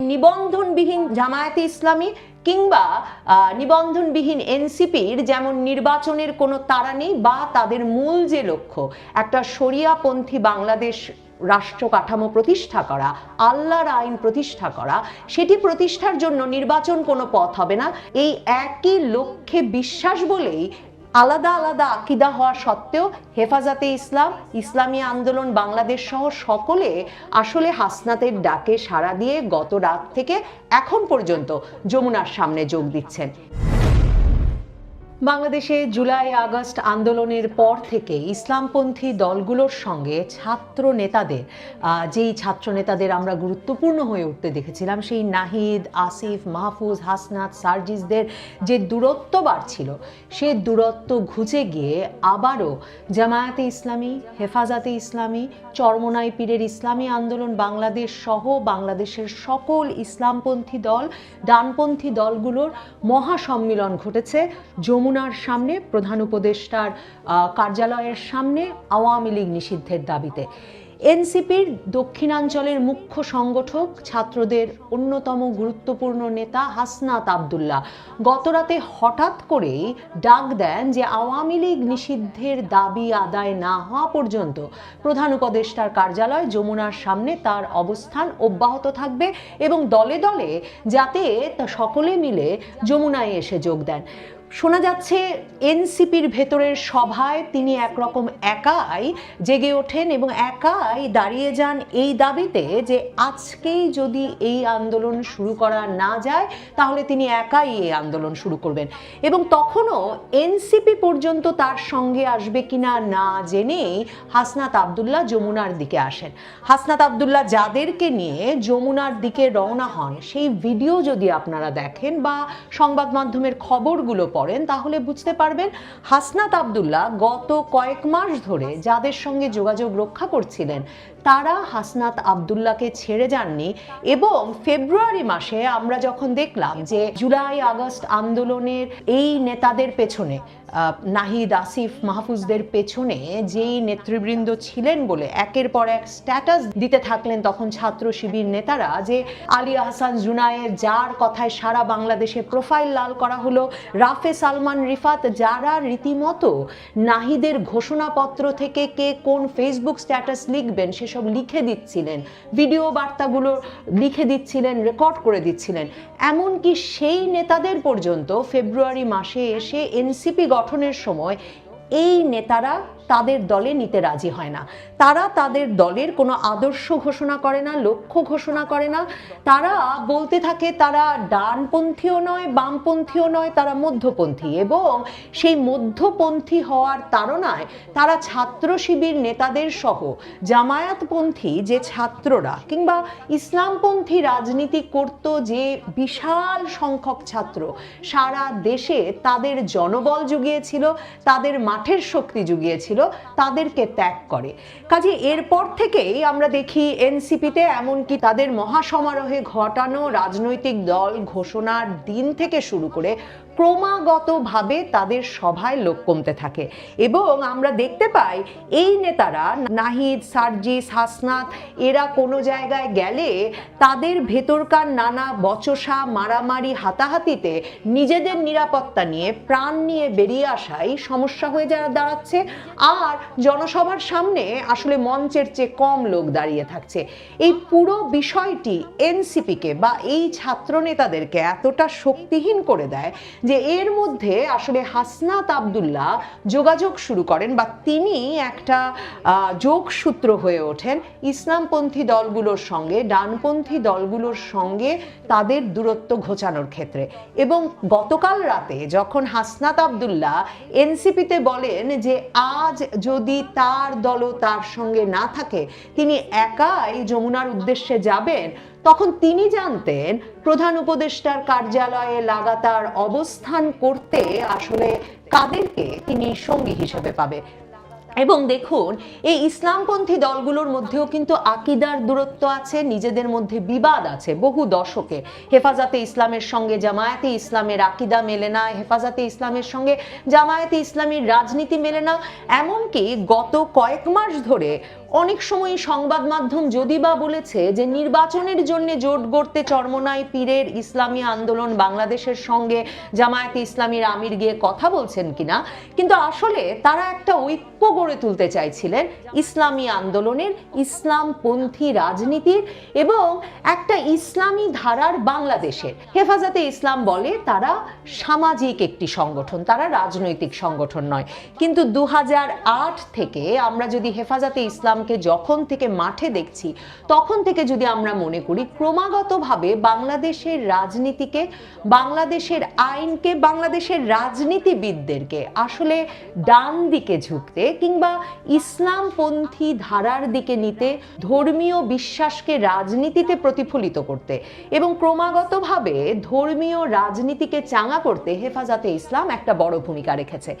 নিবন্ধনবিহীন জামায়াতে ইসলামী কিংবা নিবন্ধনবিহীন এনসিপির যেমন নির্বাচনের কোনো তারা নেই বা তাদের মূল যে লক্ষ্য, একটা শরিয়াপন্থী বাংলাদেশ রাষ্ট্র কাঠামো প্রতিষ্ঠা করা, আল্লাহর আইন প্রতিষ্ঠা করা, সেটি প্রতিষ্ঠার জন্য নির্বাচন কোনো পথ হবে না। এই একই লক্ষ্যে বিশ্বাস বলেই আলাদা আলাদা আকিদা হওয়া সত্ত্বেও হেফাজতে ইসলাম, ইসলামী আন্দোলন বাংলাদেশ সহ সকলে আসলে হাসনাতের ডাকে সাড়া দিয়ে গত রাত থেকে এখন পর্যন্ত যমুনার সামনে যোগ দিচ্ছেন। বাংলাদেশে জুলাই, আগস্ট আন্দোলনের পর থেকে ইসলামপন্থী দলগুলোর সঙ্গে ছাত্র নেতাদের যেই ছাত্র নেতাদের আমরা গুরুত্বপূর্ণ হয়ে উঠতে দেখেছিলাম, সেই নাহিদ, আসিফ, মাহফুজ, হাসনাত, সার্জিসদের যে দূরত্ব বাড়ছিল, সে দূরত্ব ঘুচে গিয়ে আবারও জামায়াতে ইসলামী, হেফাজতে ইসলামী, চরমনাই পীরের ইসলামী আন্দোলন, বাংলাদেশ সহ বাংলাদেশের সকল ইসলামপন্থী দল, ডানপন্থী দলগুলোর মহাসম্মিলন ঘটেছে। যমুনার সামনে, প্রধান উপদেষ্টার কার্যালয়ের সামনে আওয়ামী লীগ নিষিদ্ধের দাবিতে। এনসিপির দক্ষিণাঞ্চলের মুখ্য সংগঠক, ছাত্রদের অন্যতম গুরুত্বপূর্ণ নেতা হাসনাত আবদুল্লাহ গতরাতে হঠাৎ করেই ডাক দেন যে আওয়ামী লীগ নিষিদ্ধের দাবি আদায় না হওয়া পর্যন্ত প্রধান উপদেষ্টার কার্যালয় যমুনার সামনে তার অবস্থান অব্যাহত থাকবে এবং দলে দলে যাতে সকলে মিলে যমুনায় এসে যোগ দেন। শোনা যাচ্ছে, এনসিপির ভেতরের সভায় তিনি একরকম একাই জেগে ওঠেন এবং একাই দাঁড়িয়ে যান এই দাবিতে যে আজকেই যদি এই আন্দোলন শুরু করা না যায়, তাহলে তিনি একাই এই আন্দোলন শুরু করবেন। এবং তখনও এনসিপি পর্যন্ত তার সঙ্গে আসবে কিনা না জেনেই হাসনাত আবদুল্লাহ যমুনার দিকে আসেন। হাসনাত আবদুল্লাহ যাদেরকে নিয়ে যমুনার দিকে রওনা হন, সেই ভিডিও যদি আপনারা দেখেন বা সংবাদ মাধ্যমের খবরগুলো পড়েন তাহলে বুঝতে পারবেন হাসনাত আবদুল্লাহ গত কয়েক মাস ধরে যাদের সঙ্গে যোগাযোগ রক্ষা করছিলেন তারা হাসনাত আবদুল্লাহকে ছেড়ে যাননি এবং ফেব্রুয়ারি মাসে আমরা যখন দেখলাম যে জুলাই, আগস্ট আন্দোলনের এই নেতাদের পেছনে নাহিদ, আসিফ, মাহফুজদের পেছনে যেই নেতৃবৃন্দ ছিলেন বলে একের পর এক স্ট্যাটাস দিতে থাকলেন তখন ছাত্র শিবির নেতারা যে আলী আহসান জুনায়ের যার কথায় সারা বাংলাদেশে প্রোফাইল লাল করা হলো, রাফে সালমান রিফাত যারা রীতিমতো নাহিদের ঘোষণাপত্র থেকে কে কোন ফেসবুক স্ট্যাটাস লিখবেন সেসব লিখে দিচ্ছিলেন, ভিডিও বার্তাগুলো লিখে দিচ্ছিলেন রেকর্ড করে দিচ্ছিলেন। এমনকি সেই নেতাদের পর্যন্ত ফেব্রুয়ারি মাসে এসে এনসিপি গঠনের সময় এই নেতারা তাদের দলে নিতে রাজি হয় না। তারা তাদের দলের কোনো আদর্শ ঘোষণা করে না, লক্ষ্য ঘোষণা করে না। তারা বলতে থাকে তারা ডানপন্থীও নয়, বামপন্থীও নয়, তারা মধ্যপন্থী। এবং সেই মধ্যপন্থী হওয়ার তাড়নায় তারা ছাত্র শিবির নেতাদের সহ জামায়াতপন্থী যে ছাত্ররা কিংবা ইসলামপন্থী রাজনীতি করত যে বিশাল সংখ্যক ছাত্র, সারা দেশে তাদের জনবল জুগিয়েছিল, তাদের মাঠের শক্তি জুগিয়েছিল। তাদেরকে ত্যাগ করে। কাজে এরপর থেকেই আমরা দেখি এনসিপিতে এমনকি তাদের মহাসমারোহে ঘটানো রাজনৈতিক দল ঘোষণার দিন থেকে শুরু করে ক্রমাগতভাবে তাদের সভায় লোক কমতে থাকে। এবং আমরা দেখতে পাই, এই নেতারা নাহিদ, সার্জিস, হাসনাত, এরা কোনো জায়গায় গেলে তাদের ভেতরকার নানা বচসা, মারামারি, হাতাহাতিতে নিজেদের নিরাপত্তা নিয়ে, প্রাণ নিয়ে বেরিয়ে আসাই সমস্যা হয়ে যা দাঁড়াচ্ছে। আর জনসভার সামনে আসলে মঞ্চের চেয়ে কম লোক দাঁড়িয়ে থাকছে। এই পুরো বিষয়টি এনসিপিকে বা এই ছাত্র নেতাদেরকে এতটা শক্তিহীন করে দেয় যে এর মধ্যে আসলে হাসনাত আবদুল্লাহ যোগাযোগ শুরু করেন বা তিনি একটা যোগসূত্র হয়ে ওঠেন। ইসলামপন্থী দলগুলোর সঙ্গে, ডানপন্থী দলগুলোর সঙ্গে তাদের দূরত্ব ঘোচানোর ক্ষেত্রে। এবং গতকাল রাতে যখন হাসনাত আবদুল্লাহ এনসিপিতে বলেন যে আজ যদি তার দলও তার সঙ্গে না থাকে, তিনি একাই যমুনার উদ্দেশ্যে যাবেন তখন তিনি জানতেন প্রধান উপদেষ্টার কার্যালয়ে লাগাতার অবস্থান করতে আসলে কাদেরকে তিনি সঙ্গী হিসেবে পাবে। এবং দেখুন, এই ইসলামপন্থী দলগুলোর মধ্যেও কিন্তু আকিদার দূরত্ব আছে, নিজেদের মধ্যে বিবাদ আছে বহু দশকে। হেফাজতে ইসলামের সঙ্গে, জামায়াতে ইসলামের আকিদা মেলে না, হেফাজতে ইসলামের সঙ্গে, জামায়াতে ইসলামের রাজনীতি মেলে না। এমনকি গত কয়েক মাস ধরে অনেক সময় সংবাদ মাধ্যম যদি বা বলেছে যে নির্বাচনের জন্য জোট গড়তে চরমনাই পীরের ইসলামী আন্দোলন বাংলাদেশের সঙ্গে জামায়াতে ইসলামীর আমির গিয়ে কথা বলছেন কিনা, কিন্তু আসলে তারা একটা ঐক্য গড়ে তুলতে চাইছিলেন ইসলামী আন্দোলনের ইসলামপন্থী রাজনীতির এবং একটা ইসলামী ধারার বাংলাদেশের। হেফাজতে ইসলাম বলে তারা সামাজিক একটি সংগঠন, তারা রাজনৈতিক সংগঠন নয়। কিন্তু দু হাজার আট থেকে আমরা যদি হেফাজতে ইসলামকে যখন থেকে মাঠে দেখছি, তখন থেকে যদি আমরা মনে করি, ক্রমাগতভাবে বাংলাদেশের রাজনীতিকে, বাংলাদেশের আইনকে, বাংলাদেশের রাজনীতিবিদদেরকে আসলে ডান দিকে ঝুঁকতে কিংবা ইসলামপন্থী ধারার দিকে নিতে, ধর্মীয় বিশ্বাসকে রাজনীতিতে প্রতিফলিত করতে এবং ক্রমাগতভাবে ধর্মীয় রাজনীতিকে চাঙা করতে হেফাজতে ইসলাম একটা বড় ভূমিকা রেখেছে।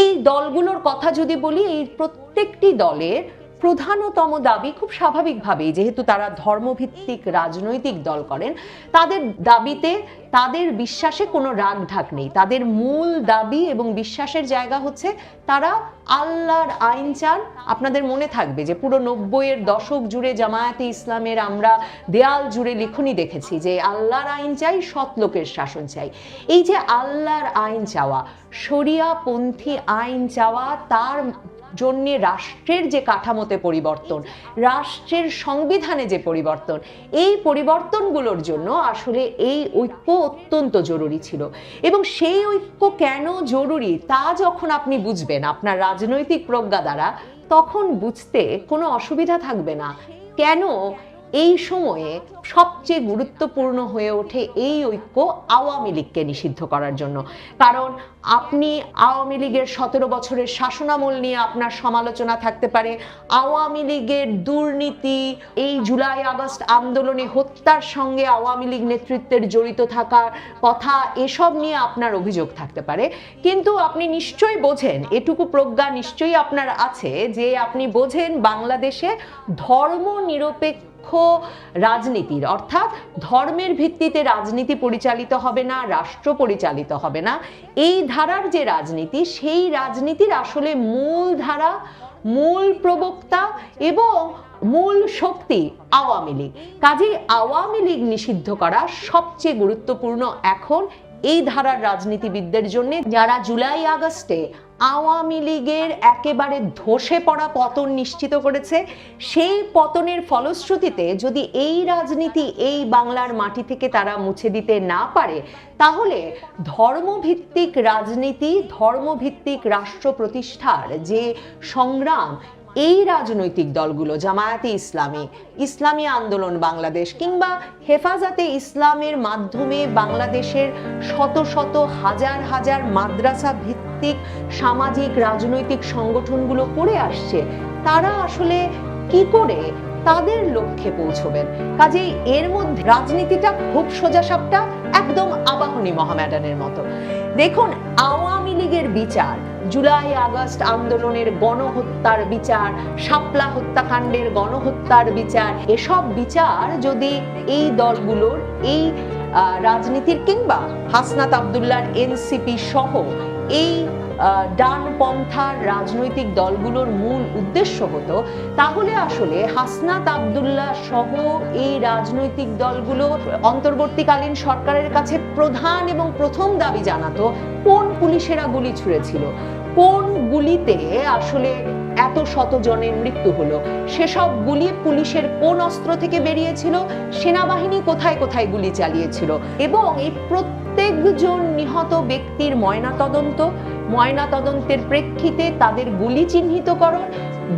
এই দলগুলোর কথা যদি বলি, এই প্রত্যেকটি দলের প্রধানতম দাবি খুব স্বাভাবিকভাবেই, যেহেতু তারা ধর্মভিত্তিক রাজনৈতিক দল করেন, তাদের দাবিতে তাদের বিশ্বাসে কোনো রাগ ঢাক নেই। তাদের মূল দাবি এবং বিশ্বাসের জায়গা হচ্ছে তারা আল্লাহর আইন চান। আপনাদের মনে থাকবে যে পুরো নব্বইয়ের দশক জুড়ে জামায়াতে ইসলামের আমরা দেয়াল জুড়ে লিখনি দেখেছি যে আল্লাহর আইন চাই, সৎ লোকের শাসন চাই। এই যে আল্লাহর আইন চাওয়া, শরিয়াপন্থী আইন চাওয়া, তার জন্যে রাষ্ট্রের যে কাঠামোতে পরিবর্তন, রাষ্ট্রের সংবিধানে যে পরিবর্তন, এই পরিবর্তনগুলোর জন্য আসলে এই ঐক্য অত্যন্ত জরুরি ছিল। এবং সেই ঐক্য কেন জরুরি তা যখন আপনি বুঝবেন, আপনার রাজনৈতিক প্রজ্ঞা দ্বারা, তখন বুঝতে কোনো অসুবিধা থাকবে না। কেন এই সময়ে সবচেয়ে গুরুত্বপূর্ণ হয়ে ওঠে এই ঐক্য আওয়ামী লীগকে নিষিদ্ধ করার জন্য। কারণ আপনি আওয়ামী লীগের সতেরো বছরের শাসনামল নিয়ে আপনার সমালোচনা থাকতে পারে। আওয়ামী লীগের দুর্নীতি, এই জুলাই আগস্ট আন্দোলনে হত্যার সঙ্গে আওয়ামী লীগ নেতৃত্বের জড়িত থাকার কথা, এসব নিয়ে আপনার অভিযোগ থাকতে পারে। কিন্তু আপনি নিশ্চয়ই বোঝেন, এটুকু প্রজ্ঞা নিশ্চয়ই আপনার আছে যে আপনি বোঝেন বাংলাদেশে ধর্ম নিরপেক্ষ রাজনীতির, অর্থাৎ ধর্মের ভিত্তিতে রাজনীতি পরিচালিত হবে না, রাষ্ট্র পরিচালিত হবে না, এই ধারার যে রাজনীতি, সেই রাজনীতির আসলে মূল ধারা, মূল প্রবক্তা এবং মূল শক্তি আওয়ামী লীগ। কাজেই আওয়ামী লীগ নিষিদ্ধ করা সবচেয়ে গুরুত্বপূর্ণ এখন এই ধারার রাজনীতিবিদদের জন্য যারা জুলাই আগস্টে আওয়ামী লীগের একেবারে ধসে পড়া পতন নিশ্চিত করেছে, সেই পতনের ফলশ্রুতিতে যদি এই রাজনীতি এই বাংলার মাটি থেকে তারা মুছে দিতে না পারে, তাহলে ধর্মভিত্তিক রাজনীতি, ধর্মভিত্তিক রাষ্ট্র প্রতিষ্ঠার যে সংগ্রাম এই রাজনৈতিক দলগুলো, জামায়াতে ইসলামী ইসলামী আন্দোলন বাংলাদেশ কিংবা হেফাজতে ইসলামের মাধ্যমে বাংলাদেশের শত শত হাজার হাজার মাদ্রাসা ভিত্তিক সামাজিক রাজনৈতিক সংগঠনগুলো করে আসছে, তারা আসলে কি করে তাদের লক্ষ্যে পৌঁছবেন। কাজেই এর মধ্যে রাজনীতিটা খুব সোজাসাপটা, একদম আবাহনী মহামেডানের মতো। দেখুন, আওয়ামী লীগের বিচার, জুলাই, আগস্ট আন্দোলনের গণহত্যার বিচার, শাপলা হত্যাকাণ্ডের গণহত্যার বিচার, এসব বিচার যদি এই দলগুলোর, এই রাজনীতির কিংবা হাসনাত আবদুল্লাহর এনসিপি সহ এই ডানপন্থার রাজনৈতিক দলগুলোর মূল উদ্দেশ্য হতো, তাহলে আসলে হাসনাত আবদুল্লাহ সহ এই রাজনৈতিক দলগুলো অন্তর্বর্তীকালীন সরকারের কাছে প্রধান এবং প্রথম দাবি জানাতো, কোন পুলিশেরা গুলি ছুঁড়েছিল? কোন গুলিতে আসলে এত শত জনের মৃত্যু হলো? সেসব গুলি পুলিশের কোন অস্ত্র থেকে বেরিয়েছিল? সেনাবাহিনী কোথায় কোথায় গুলি চালিয়েছিল? এবং এই প্রত্যেকজন নিহত ব্যক্তির ময়নাতদন্ত ময়নাতদন্তের প্রেক্ষিতে তাদের গুলি চিহ্নিতকরণ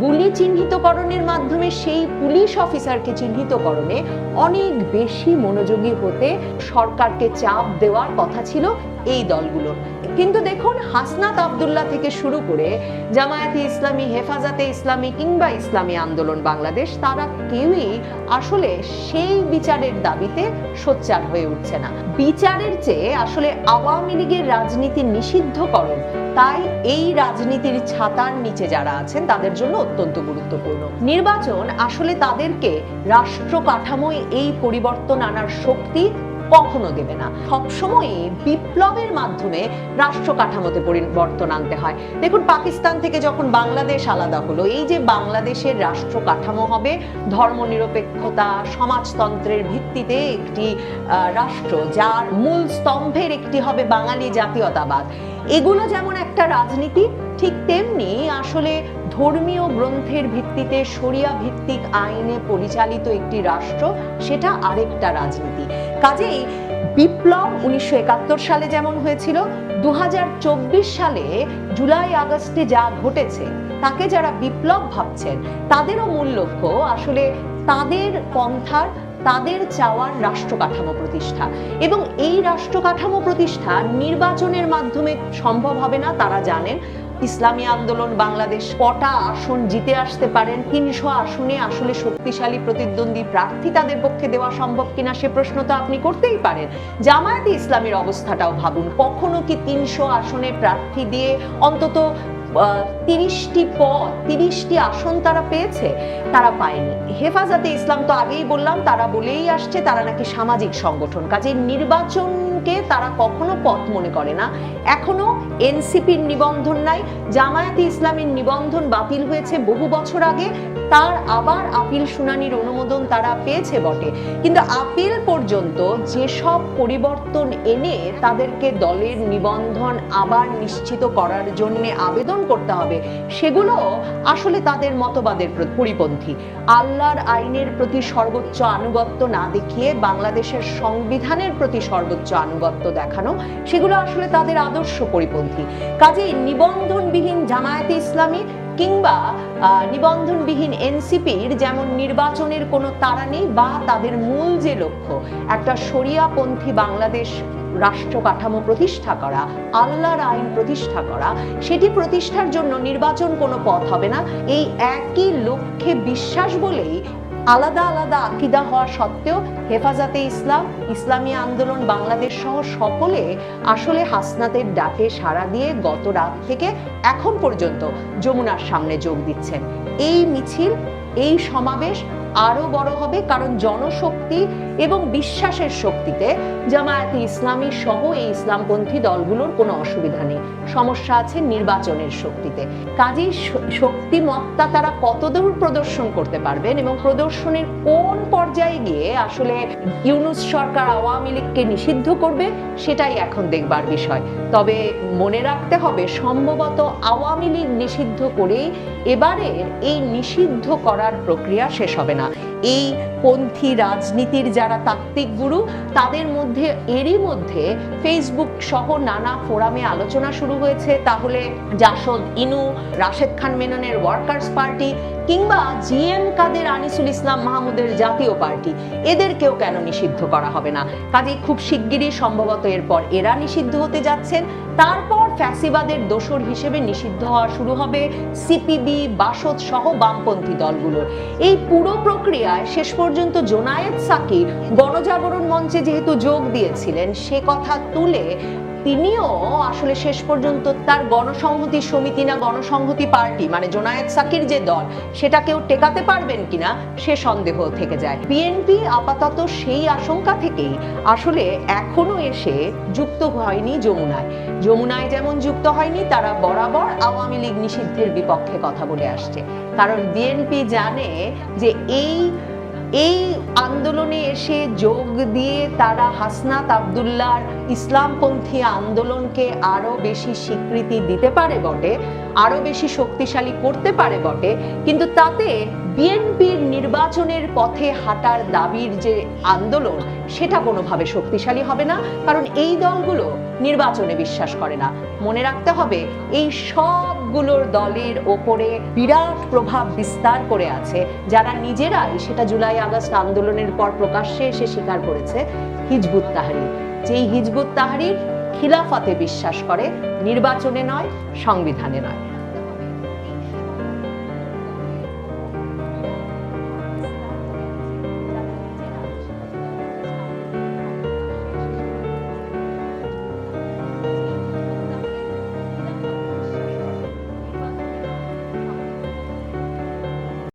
গুলি চিহ্নিতকরণের মাধ্যমে সেই পুলিশ অফিসারকে চিহ্নিতকরণে অনেক বেশি মনোযোগী হতে সরকারকে চাপ দেওয়ার কথা ছিল এই দলগুলোর। কিন্তু দেখুন, হাসনাত আবদুল্লাহ থেকে শুরু করে জামায়াতে ইসলামী, হেফাজতে ইসলামী কিংবা ইসলামী আন্দোলন বাংলাদেশ, তারা কেউই আসলে সেই বিচারের দাবিতে সোচ্চার হয়ে উঠছে না। বিচারের চেয়ে আসলে আওয়ামী লীগের রাজনীতি নিষিদ্ধকরণ তাই এই রাজনীতির ছাতার নিচে যারা আছেন, তাদের জন্য অত্যন্ত গুরুত্বপূর্ণ। নির্বাচন আসলে তাদেরকে রাষ্ট্র কাঠামোয় এই পরিবর্তন আনার শক্তি কখনো দেবে না। সবসময়ই বিপ্লবের মাধ্যমে রাষ্ট্র কাঠামোতে পরিবর্তন আনতে হয়। দেখুন, পাকিস্তান থেকে যখন বাংলাদেশ আলাদা হলো, এই যে বাংলাদেশের রাষ্ট্র কাঠামো হবে, ধর্মনিরপেক্ষতা, সমাজতন্ত্রের ভিত্তিতে একটি রাষ্ট্র, যার মূল স্তম্ভের একটি হবে বাঙালি জাতীয়তাবাদ। এগুলো যেমন একটা রাজনীতি, ঠিক তেমনি আসলে ধর্মীয় গ্রন্থের ভিত্তিতে শরিয়া ভিত্তিক আইনে পরিচালিত একটি রাষ্ট্র, সেটা আরেকটা রাজনীতি। কাজেই বিপ্লব উনিশশো একাত্তর সালে যেমন হয়েছিল দু সালে জুলাই আগস্টে যা ঘটেছে, তাকে যারা বিপ্লব ভাবছেন, তাদেরও মূল লক্ষ্য আসলে তাদের পন্থার, তাদের চাওয়ার রাষ্ট্র কাঠামো প্রতিষ্ঠা। এবং এই রাষ্ট্র কাঠামো প্রতিষ্ঠা নির্বাচনের মাধ্যমে সম্ভব হবে না, তারা জানেন। ইসলামী আন্দোলন বাংলাদেশ কটা আসন জিতে আসতে পারেন? তিনশো আসনে আসলে শক্তিশালী প্রতিদ্বন্দ্বী প্রার্থী তাদের পক্ষে দেওয়া সম্ভব কিনা সে প্রশ্ন তো আপনি করতেই পারেন। জামায়াতে ইসলামের অবস্থাটাও ভাবুন। কখনো কি তিনশো আসনে প্রার্থী দিয়ে অন্তত তিরিশটি পদ তিরিশটি আসন তারা পেয়েছে, তারা পায়নি। হেফাজতে ইসলাম তো আগেই বললাম, তারা বলেই আসছে, তারা নাকি সামাজিক সংগঠন। কাজে নির্বাচনকে তারা কখনো পথ মনে করে না। এখনও এনসিপির নিবন্ধন নাই, জামায়াতে ইসলামের নিবন্ধন বাতিল হয়েছে বহু বছর আগে। তার আবার আপিল শুনানির অনুমোদন তারা পেয়েছে বটে। কিন্তু আপিল পর্যন্ত যেসব পরিবর্তন এনে তাদেরকে দলের নিবন্ধন আবার নিশ্চিত করার জন্য আবেদন করতে হবে, সেগুলো আসলে তাদের মতবাদের পরিপন্থী। আল্লাহর আইনের প্রতি সর্বোচ্চ আনুগত্য না দেখিয়ে বাংলাদেশের সংবিধানের প্রতি সর্বোচ্চ আনুগত্য দেখানো, সেগুলো আসলে তাদের আদর্শ পরিপন্থী। কাজেই নিবন্ধনবিহীন জামায়াতে ইসলামী কিংবা নিবন্ধনবিহীন এনসিপির যেমন নির্বাচনের কোনো তারা নেই, বা তাদের মূল যে লক্ষ্য, একটা সরিয়াপন্থী বাংলাদেশ রাষ্ট্র কাঠামো প্রতিষ্ঠা করা, আল্লাহর আইন প্রতিষ্ঠা করা, সেটি প্রতিষ্ঠার জন্য নির্বাচন কোনো পথ হবে না। এই একই লক্ষ্যে বিশ্বাস বলেই আলাদা আলাদা আকিদা হওয়া সত্ত্বেও হেফাজতে ইসলাম, ইসলামী আন্দোলন বাংলাদেশ সহ সকলে আসলে হাসনাতের ডাকে সাড়া দিয়ে গত রাত থেকে এখন পর্যন্ত যমুনার সামনে যোগ দিচ্ছেন। এই মিছিল, এই সমাবেশ আরও বড় হবে কারণ জনশক্তি এবং বিশ্বাসের শক্তিতে জামায়াতে ইসলামী সহ এই ইসলামপন্থী দলগুলোর কোনো অসুবিধা নেই। সমস্যা আছে নির্বাচনের শক্তিতে। কাজেই শক্তিমত্তা তারা কতদূর প্রদর্শন করতে পারবেন এবং প্রদর্শনের কোন পর্যায়ে গিয়ে আসলে ইউনুস সরকার আওয়ামী লীগকে নিষিদ্ধ করবে, সেটাই এখন দেখবার বিষয়। তবে মনে রাখতে হবে, সম্ভবত আওয়ামী লীগ নিষিদ্ধ করেই এবারের এই নিষিদ্ধ করার প্রক্রিয়া শেষ হবে না। এই পন্থী রাজনীতির যারা তাত্ত্বিক গুরু, তাদের মধ্যে, এরই মধ্যে ফেসবুক সহ নানা ফোরামে আলোচনা শুরু হয়েছে। তাহলে জাসদ ইনু, রাশেদ খান মেননের ওয়ার্কার্স পার্টি কিংবা জিএম কাদের আনিসুল ইসলাম মাহমুদের জাতীয় পার্টি, এদেরকেও কেন নিষিদ্ধ করা হবে না? কাজেই খুব শিগগিরই সম্ভবত এরপর এরা নিষিদ্ধ হতে যাচ্ছেন। তারপর ফ্যাসিবাদের দোসর হিসেবে নিষিদ্ধ হওয়া শুরু হবে সিপিবি, বাসদ সহ বামপন্থী দলগুলোর। এই পুরো প্রক্রিয়ায় শেষ পর্যন্ত জোনায়েদ সাকি গণজাগরণ মঞ্চে যেহেতু যোগ দিয়েছিলেন, সে কথা তুলে তিনিও আসলে শেষ পর্যন্ত তার গণসংহতি সমিতি না গণসংহতি পার্টি মানে জোনায়েদ সাকির যে দল, সেটাকেও টেকাতে পারবেন কিনা সে সন্দেহ থেকে যায়। বিএনপি আপাতত সেই আশঙ্কা থেকেই আসলে এখনও এসে যুক্ত হয়নি যমুনায়। যমুনায় যেমন যুক্ত হয়নি, তারা বরাবর আওয়ামী লীগ নিষিদ্ধের বিপক্ষে কথা বলে আসছে। কারণ বিএনপি জানে যে এই এই আন্দোলনে এসে যোগ দিয়ে তারা হাসনাত আবদুল্লাহর ইসলামপন্থী আন্দোলনকে আরও বেশি স্বীকৃতি দিতে পারে বটে আরও বেশি শক্তিশালী করতে পারে বটে, কিন্তু তাতে বিএনপির নির্বাচনের পথে হাঁটার দাবির যে আন্দোলন, সেটা কোনোভাবে শক্তিশালী হবে না, কারণ এই দলগুলো নির্বাচনে বিশ্বাস করে না। মনে রাখতে হবে, এই সবগুলোর দলের ওপরে বিরাট প্রভাব বিস্তার করে আছে। যারা নিজেরাই সেটা জুলাই আগস্ট আন্দোলনের পর প্রকাশ্যে এসে স্বীকার করেছে, হিজবুত তাহারি যেই হিজবুত তাহারির খিলাফতে বিশ্বাস করে, নির্বাচনে নয়, সংবিধানে নয়।